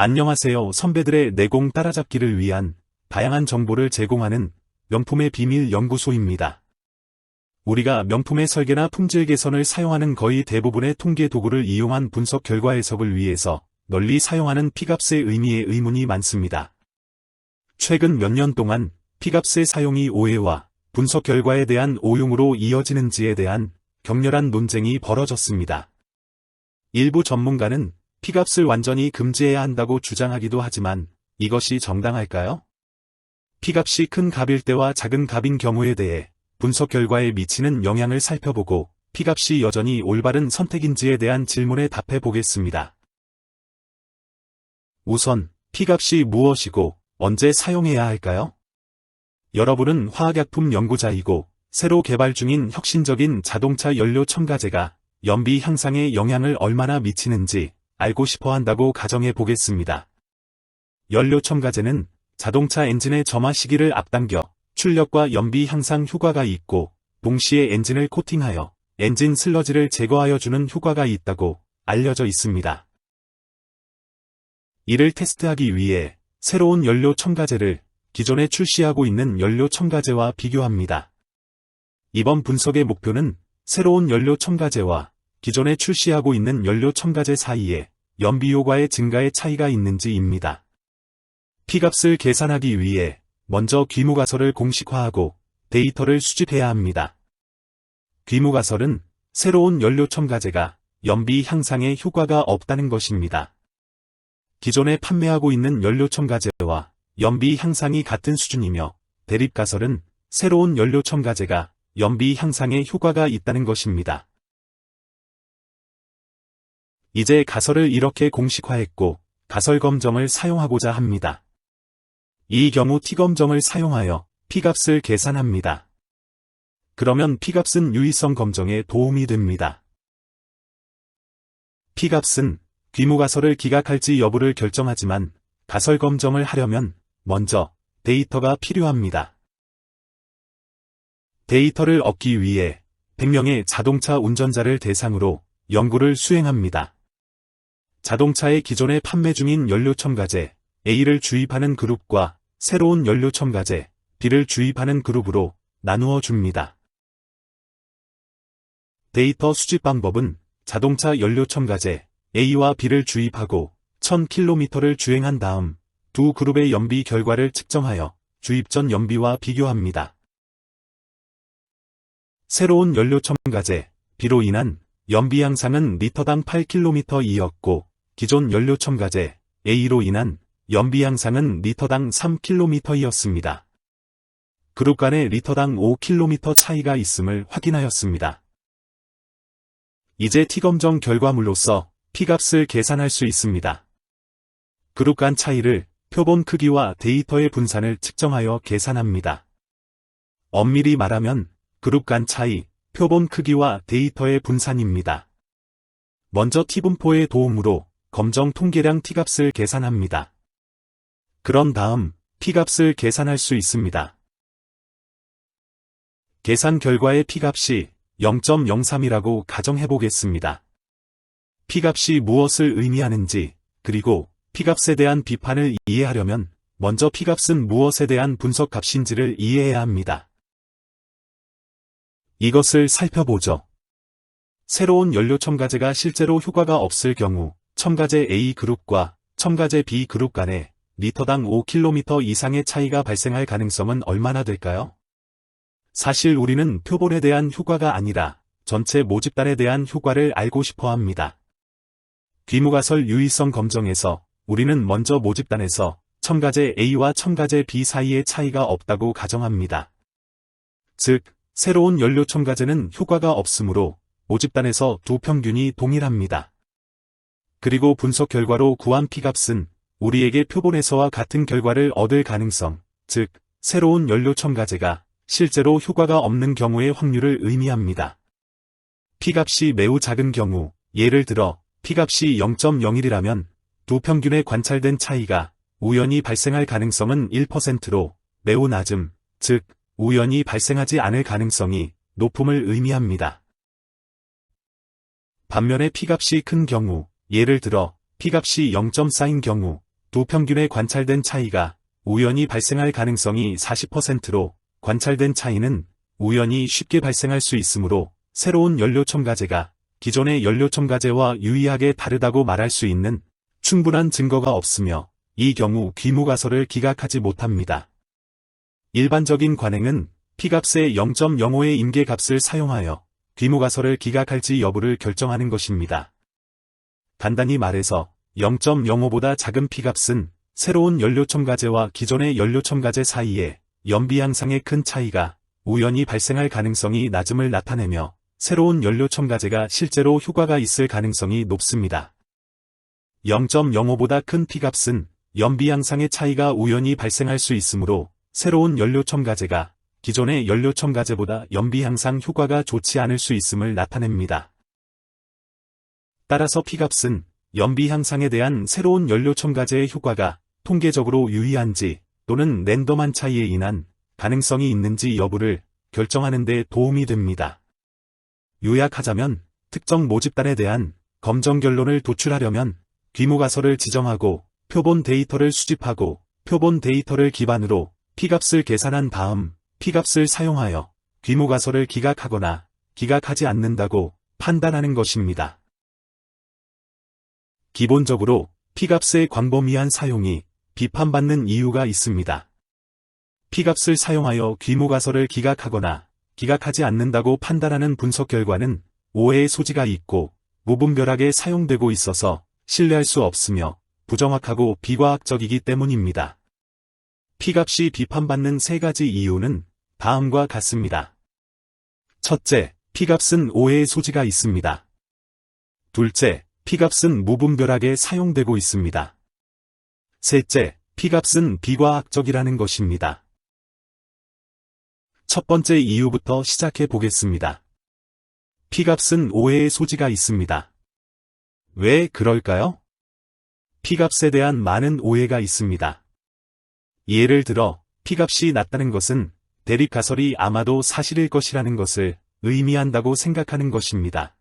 안녕하세요 선배들의 내공 따라잡기를 위한 다양한 정보를 제공하는 명품의 비밀 연구소입니다. 우리가 명품의 설계나 품질 개선을 사용하는 거의 대부분의 통계 도구를 이용한 분석 결과 해석을 위해서 널리 사용하는 피값의 의미에 의문이 많습니다. 최근 몇 년 동안 피값의 사용이 오해와 분석 결과에 대한 오용으로 이어지는지에 대한 격렬한 논쟁이 벌어졌습니다. 일부 전문가는 피값을 완전히 금지해야 한다고 주장하기도 하지만 이것이 정당할까요? 피값이 큰 값일 때와 작은 값인 경우에 대해 분석 결과에 미치는 영향을 살펴보고 피값이 여전히 올바른 선택인지에 대한 질문에 답해 보겠습니다. 우선 피값이 무엇이고 언제 사용해야 할까요? 여러분은 화학약품 연구자이고 새로 개발 중인 혁신적인 자동차 연료 첨가제가 연비 향상에 영향을 얼마나 미치는지 알고 싶어 한다고 가정해 보겠습니다. 연료 첨가제는 자동차 엔진의 점화 시기를 앞당겨 출력과 연비 향상 효과가 있고 동시에 엔진을 코팅하여 엔진 슬러지를 제거하여 주는 효과가 있다고 알려져 있습니다. 이를 테스트하기 위해 새로운 연료 첨가제를 기존에 출시하고 있는 연료 첨가제와 비교합니다. 이번 분석의 목표는 새로운 연료 첨가제와 기존에 출시하고 있는 연료 첨가제 사이에 연비 효과의 증가의 차이가 있는지입니다. 피값을 계산하기 위해 먼저 귀무가설을 공식화하고 데이터를 수집해야 합니다. 귀무가설은 새로운 연료 첨가제가 연비 향상에 효과가 없다는 것입니다. 기존에 판매하고 있는 연료 첨가제와 연비 향상이 같은 수준이며 대립가설은 새로운 연료 첨가제가 연비 향상에 효과가 있다는 것입니다. 이제 가설을 이렇게 공식화했고 가설 검정을 사용하고자 합니다. 이 경우 T검정을 사용하여 P값을 계산합니다. 그러면 P값은 유의성 검정에 도움이 됩니다. P값은 귀무가설을 기각할지 여부를 결정하지만 가설 검정을 하려면 먼저 데이터가 필요합니다. 데이터를 얻기 위해 100명의 자동차 운전자를 대상으로 연구를 수행합니다. 자동차의 기존에 판매 중인 연료 첨가제 A를 주입하는 그룹과 새로운 연료 첨가제 B를 주입하는 그룹으로 나누어 줍니다. 데이터 수집 방법은 자동차 연료 첨가제 A와 B를 주입하고 1000km를 주행한 다음 두 그룹의 연비 결과를 측정하여 주입 전 연비와 비교합니다. 새로운 연료 첨가제 B로 인한 연비 향상은 리터당 8km이었고 기존 연료 첨가제 A로 인한 연비 향상은 리터당 3km이었습니다. 그룹 간의 리터당 5km 차이가 있음을 확인하였습니다. 이제 T검정 결과물로서 P값을 계산할 수 있습니다. 그룹 간 차이를 표본 크기와 데이터의 분산을 측정하여 계산합니다. 엄밀히 말하면 그룹 간 차이, 표본 크기와 데이터의 분산입니다. 먼저 T분포의 도움으로 검정 통계량 T값을 계산합니다. 그런 다음 P값을 계산할 수 있습니다. 계산 결과의 P값이 0.03이라고 가정해 보겠습니다. P값이 무엇을 의미하는지, 그리고 P값에 대한 비판을 이해하려면 먼저 P값은 무엇에 대한 분석값인지를 이해해야 합니다. 이것을 살펴보죠. 새로운 연료 첨가제가 실제로 효과가 없을 경우 첨가제 A그룹과 첨가제 B그룹 간에 리터당 5km 이상의 차이가 발생할 가능성은 얼마나 될까요? 사실 우리는 표본에 대한 효과가 아니라 전체 모집단에 대한 효과를 알고 싶어 합니다. 귀무가설 유의성 검정에서 우리는 먼저 모집단에서 첨가제 A와 첨가제 B 사이의 차이가 없다고 가정합니다. 즉, 새로운 연료 첨가제는 효과가 없으므로 모집단에서 두 평균이 동일합니다. 그리고 분석 결과로 구한 P값은 우리에게 표본에서와 같은 결과를 얻을 가능성, 즉 새로운 연료 첨가제가 실제로 효과가 없는 경우의 확률을 의미합니다. P값이 매우 작은 경우, 예를 들어 P값이 0.01이라면 두 평균에 관찰된 차이가 우연히 발생할 가능성은 1%로 매우 낮음, 즉 우연히 발생하지 않을 가능성이 높음을 의미합니다. 반면에 P값이 큰 경우, 예를 들어 P값이 0.4인 경우 두 평균의 관찰된 차이가 우연히 발생할 가능성이 40%로 관찰된 차이는 우연히 쉽게 발생할 수 있으므로 새로운 연료 첨가제가 기존의 연료 첨가제와 유의하게 다르다고 말할 수 있는 충분한 증거가 없으며 이 경우 귀무가설을 기각하지 못합니다. 일반적인 관행은 P값의 0.05의 임계값을 사용하여 귀무가설을 기각할지 여부를 결정하는 것입니다. 간단히 말해서 0.05보다 작은 P값은 새로운 연료 첨가제와 기존의 연료 첨가제 사이에 연비 양상의 큰 차이가 우연히 발생할 가능성이 낮음을 나타내며 새로운 연료 첨가제가 실제로 효과가 있을 가능성이 높습니다. 0.05보다 큰 P값은 연비 양상의 차이가 우연히 발생할 수 있으므로 새로운 연료 첨가제가 기존의 연료 첨가제보다 연비 향상 효과가 좋지 않을 수 있음을 나타냅니다. 따라서 P값은 연비 향상에 대한 새로운 연료 첨가제의 효과가 통계적으로 유의한지 또는 랜덤한 차이에 인한 가능성이 있는지 여부를 결정하는 데 도움이 됩니다. 요약하자면 특정 모집단에 대한 검정 결론을 도출하려면 귀무가설을 지정하고 표본 데이터를 수집하고 표본 데이터를 기반으로 P값을 계산한 다음 P값을 사용하여 귀무가설을 기각하거나 기각하지 않는다고 판단하는 것입니다. 기본적으로 P값의 광범위한 사용이 비판받는 이유가 있습니다. P값을 사용하여 귀무가설을 기각하거나 기각하지 않는다고 판단하는 분석 결과는 오해의 소지가 있고 무분별하게 사용되고 있어서 신뢰할 수 없으며 부정확하고 비과학적이기 때문입니다. P값이 비판받는 세 가지 이유는 다음과 같습니다. 첫째, P값은 오해의 소지가 있습니다. 둘째, P값은 무분별하게 사용되고 있습니다. 셋째, P값은 비과학적이라는 것입니다. 첫 번째 이유부터 시작해 보겠습니다. P값은 오해의 소지가 있습니다. 왜 그럴까요? P값에 대한 많은 오해가 있습니다. 예를 들어 P값이 낮다는 것은 대립가설이 아마도 사실일 것이라는 것을 의미한다고 생각하는 것입니다.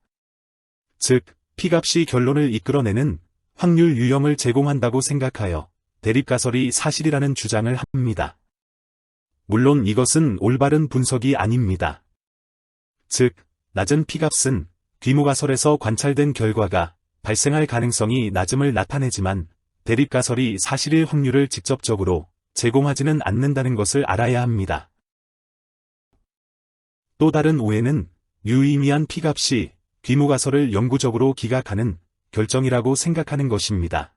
즉, P값이 결론을 이끌어내는 확률 유형을 제공한다고 생각하여 대립가설이 사실이라는 주장을 합니다. 물론 이것은 올바른 분석이 아닙니다. 즉, 낮은 P값은 귀무가설에서 관찰된 결과가 발생할 가능성이 낮음을 나타내지만 대립가설이 사실일 확률을 직접적으로 제공하지는 않는다는 것을 알아야 합니다. 또 다른 오해는 유의미한 P값이 귀무가설을 영구적으로 기각하는 결정이라고 생각하는 것입니다.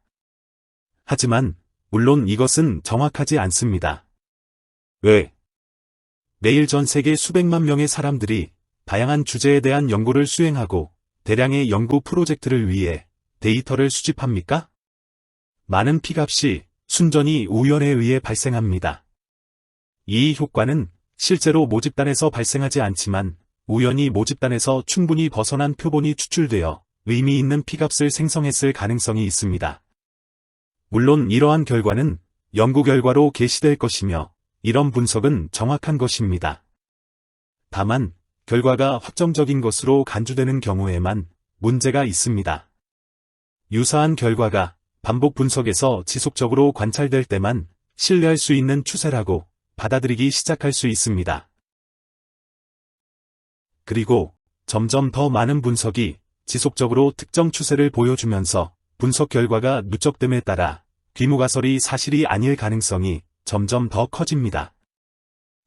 하지만 물론 이것은 정확하지 않습니다. 왜? 매일 전 세계 수백만 명의 사람들이 다양한 주제에 대한 연구를 수행하고 대량의 연구 프로젝트를 위해 데이터를 수집합니까? 많은 P값이 순전히 우연에 의해 발생합니다. 이 효과는 실제로 모집단에서 발생하지 않지만 우연히 모집단에서 충분히 벗어난 표본이 추출되어 의미 있는 P값을 생성했을 가능성이 있습니다. 물론 이러한 결과는 연구 결과로 게시될 것이며 이런 분석은 정확한 것입니다. 다만 결과가 확정적인 것으로 간주되는 경우에만 문제가 있습니다. 유사한 결과가 반복 분석에서 지속적으로 관찰될 때만 신뢰할 수 있는 추세라고 받아들이기 시작할 수 있습니다. 그리고 점점 더 많은 분석이 지속적으로 특정 추세를 보여주면서 분석 결과가 누적됨에 따라 귀무가설이 사실이 아닐 가능성이 점점 더 커집니다.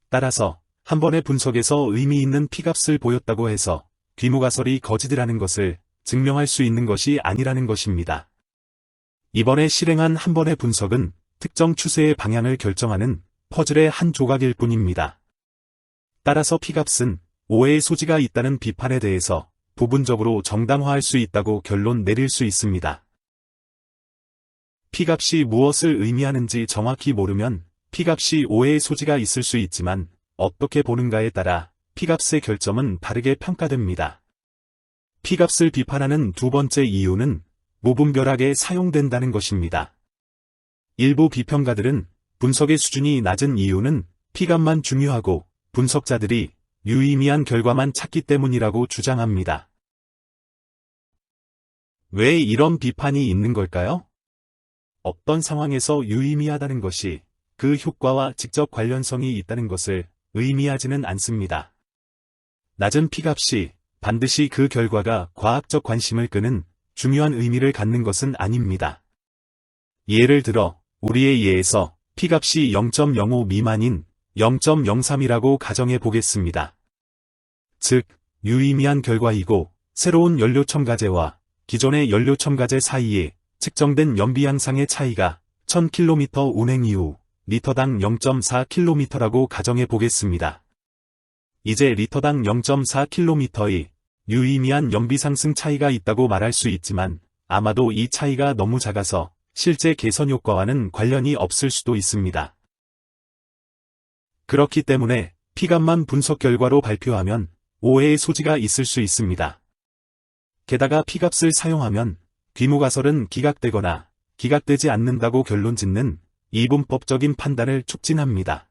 따라서 한 번의 분석에서 의미 있는 피값을 보였다고 해서 귀무가설이 거짓이라는 것을 증명할 수 있는 것이 아니라는 것입니다. 이번에 실행한 한 번의 분석은 특정 추세의 방향을 결정하는 퍼즐의 한 조각일 뿐입니다. 따라서 P값은 오해의 소지가 있다는 비판에 대해서 부분적으로 정당화할 수 있다고 결론 내릴 수 있습니다. P값이 무엇을 의미하는지 정확히 모르면 P값이 오해의 소지가 있을 수 있지만 어떻게 보는가에 따라 P값의 결점은 다르게 평가됩니다. P값을 비판하는 두 번째 이유는 무분별하게 사용된다는 것입니다. 일부 비평가들은 분석의 수준이 낮은 이유는 피감만 중요하고 분석자들이 유의미한 결과만 찾기 때문이라고 주장합니다. 왜 이런 비판이 있는 걸까요? 어떤 상황에서 유의미하다는 것이 그 효과와 직접 관련성이 있다는 것을 의미하지는 않습니다. 낮은 P값이 반드시 그 결과가 과학적 관심을 끄는 중요한 의미를 갖는 것은 아닙니다. 예를 들어 우리의 예에서 P값이 0.05 미만인 0.03이라고 가정해 보겠습니다. 즉, 유의미한 결과이고 새로운 연료 첨가제와 기존의 연료 첨가제 사이에 측정된 연비 양상의 차이가 1000km 운행 이후 리터당 0.4km라고 가정해 보겠습니다. 이제 리터당 0.4km의 유의미한 연비 상승 차이가 있다고 말할 수 있지만 아마도 이 차이가 너무 작아서 실제 개선 효과와는 관련이 없을 수도 있습니다. 그렇기 때문에 피감만 분석 결과로 발표하면 오해의 소지가 있을 수 있습니다. 게다가 피값을 사용하면 귀무가설은 기각되거나 기각되지 않는다고 결론 짓는 이분법적인 판단을 촉진합니다.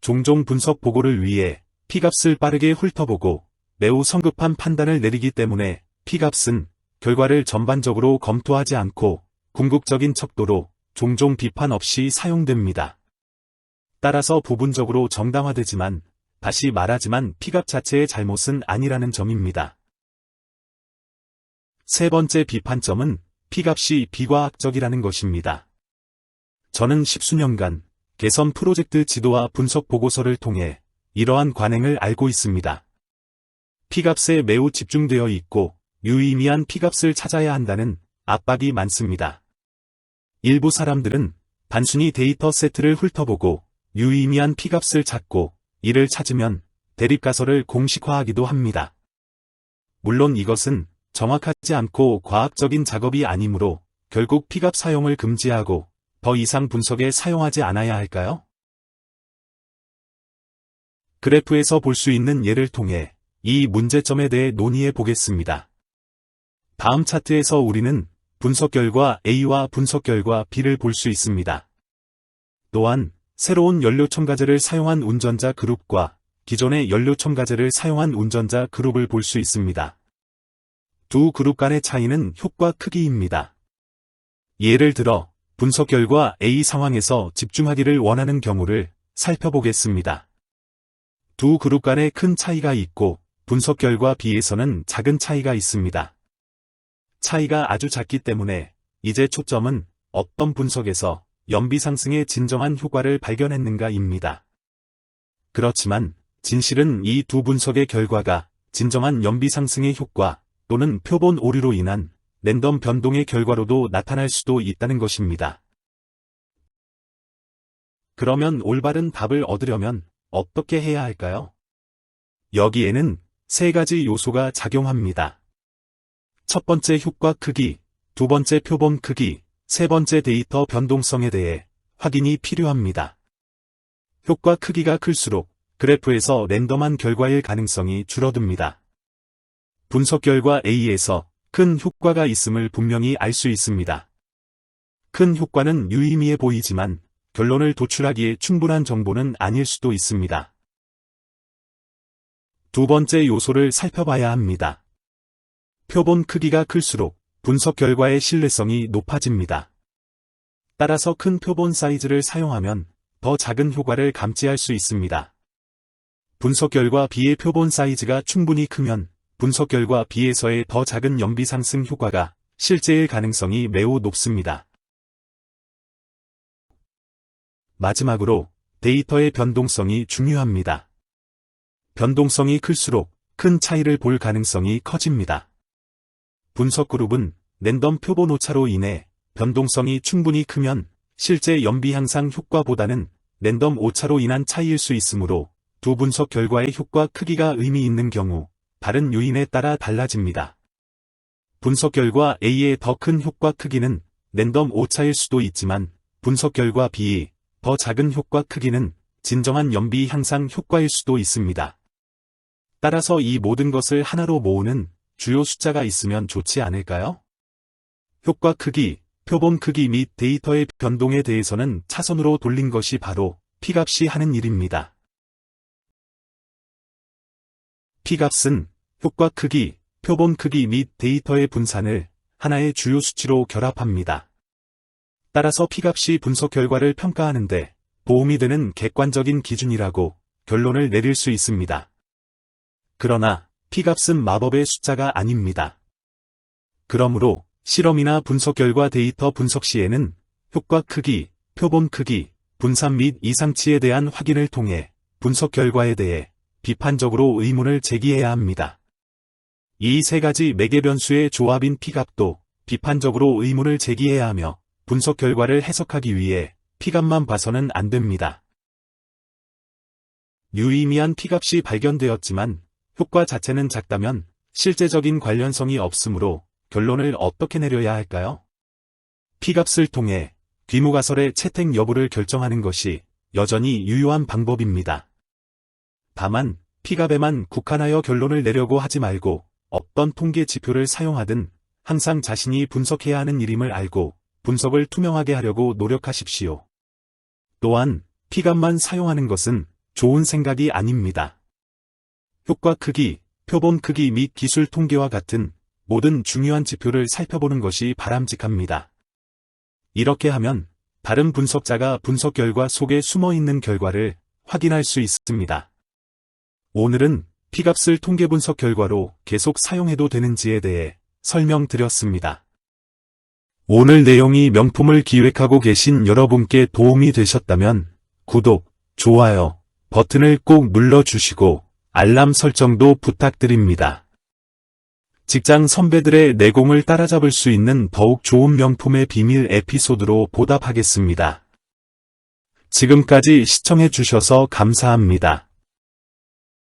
종종 분석 보고를 위해 피값을 빠르게 훑어보고 매우 성급한 판단을 내리기 때문에 피값은 결과를 전반적으로 검토하지 않고 궁극적인 척도로 종종 비판 없이 사용됩니다. 따라서 부분적으로 정당화되지만 다시 말하지만 피값 자체의 잘못은 아니라는 점입니다. 세 번째 비판점은 피값이 비과학적이라는 것입니다. 저는 십수년간 개선 프로젝트 지도와 분석 보고서를 통해 이러한 관행을 알고 있습니다. 피값에 매우 집중되어 있고 유의미한 피값을 찾아야 한다는 압박이 많습니다. 일부 사람들은 단순히 데이터 세트를 훑어보고 유의미한 피값을 찾고 이를 찾으면 대립가설을 공식화하기도 합니다. 물론 이것은 정확하지 않고 과학적인 작업이 아니므로 결국 피값 사용을 금지하고 더 이상 분석에 사용하지 않아야 할까요? 그래프에서 볼 수 있는 예를 통해 이 문제점에 대해 논의해 보겠습니다. 다음 차트에서 우리는 분석 결과 A와 분석 결과 B를 볼 수 있습니다. 또한 새로운 연료 첨가제를 사용한 운전자 그룹과 기존의 연료 첨가제를 사용한 운전자 그룹을 볼 수 있습니다. 두 그룹 간의 차이는 효과 크기입니다. 예를 들어 분석 결과 A 상황에서 집중하기를 원하는 경우를 살펴보겠습니다. 두 그룹 간에 큰 차이가 있고 분석 결과 B에서는 작은 차이가 있습니다. 차이가 아주 작기 때문에 이제 초점은 어떤 분석에서 연비 상승의 진정한 효과를 발견했는가입니다. 그렇지만 진실은 이 두 분석의 결과가 진정한 연비 상승의 효과 또는 표본 오류로 인한 랜덤 변동의 결과로도 나타날 수도 있다는 것입니다. 그러면 올바른 답을 얻으려면 어떻게 해야 할까요? 여기에는 세 가지 요소가 작용합니다. 첫 번째 효과 크기, 두 번째 표본 크기, 세 번째 데이터 변동성에 대해 확인이 필요합니다. 효과 크기가 클수록 그래프에서 랜덤한 결과일 가능성이 줄어듭니다. 분석 결과 A에서 큰 효과가 있음을 분명히 알 수 있습니다. 큰 효과는 유의미해 보이지만 결론을 도출하기에 충분한 정보는 아닐 수도 있습니다. 두 번째 요소를 살펴봐야 합니다. 표본 크기가 클수록 분석 결과의 신뢰성이 높아집니다. 따라서 큰 표본 사이즈를 사용하면 더 작은 효과를 감지할 수 있습니다. 분석 결과 B의 표본 사이즈가 충분히 크면 분석 결과 B에서의 더 작은 연비 상승 효과가 실제일 가능성이 매우 높습니다. 마지막으로 데이터의 변동성이 중요합니다. 변동성이 클수록 큰 차이를 볼 가능성이 커집니다. 분석 그룹은 랜덤 표본 오차로 인해 변동성이 충분히 크면 실제 연비 향상 효과보다는 랜덤 오차로 인한 차이일 수 있으므로 두 분석 결과의 효과 크기가 의미 있는 경우 다른 요인에 따라 달라집니다. 분석 결과 A의 더 큰 효과 크기는 랜덤 오차일 수도 있지만 분석 결과 B의 더 작은 효과 크기는 진정한 연비 향상 효과일 수도 있습니다. 따라서 이 모든 것을 하나로 모으는 주요 숫자가 있으면 좋지 않을까요? 효과 크기, 표본 크기 및 데이터의 변동에 대해서는 차선으로 돌린 것이 바로 P값이 하는 일입니다. P값은 효과 크기, 표본 크기 및 데이터의 분산을 하나의 주요 수치로 결합합니다. 따라서 피값이 분석 결과를 평가하는데 도움이 되는 객관적인 기준이라고 결론을 내릴 수 있습니다. 그러나 피값은 마법의 숫자가 아닙니다. 그러므로 실험이나 분석 결과 데이터 분석 시에는 효과 크기, 표본 크기, 분산 및 이상치에 대한 확인을 통해 분석 결과에 대해 비판적으로 의문을 제기해야 합니다. 이 세 가지 매개 변수의 조합인 피값도 비판적으로 의문을 제기해야 하며 분석 결과를 해석하기 위해 피값만 봐서는 안 됩니다. 유의미한 피값이 발견되었지만 효과 자체는 작다면 실제적인 관련성이 없으므로 결론을 어떻게 내려야 할까요? 피값을 통해 귀무가설의 채택 여부를 결정하는 것이 여전히 유효한 방법입니다. 다만 피값에만 국한하여 결론을 내려고 하지 말고 어떤 통계 지표를 사용하든 항상 자신이 분석해야 하는 일임을 알고 분석을 투명하게 하려고 노력하십시오. 또한 피값만 사용하는 것은 좋은 생각이 아닙니다. 효과 크기, 표본 크기 및 기술 통계와 같은 모든 중요한 지표를 살펴보는 것이 바람직합니다. 이렇게 하면 다른 분석자가 분석 결과 속에 숨어 있는 결과를 확인할 수 있습니다. 오늘은 피값을 통계 분석 결과로 계속 사용해도 되는지에 대해 설명드렸습니다. 오늘 내용이 명품을 기획하고 계신 여러분께 도움이 되셨다면 구독, 좋아요 버튼을 꼭 눌러주시고 알람 설정도 부탁드립니다. 직장 선배들의 내공을 따라잡을 수 있는 더욱 좋은 명품의 비밀 에피소드로 보답하겠습니다. 지금까지 시청해주셔서 감사합니다.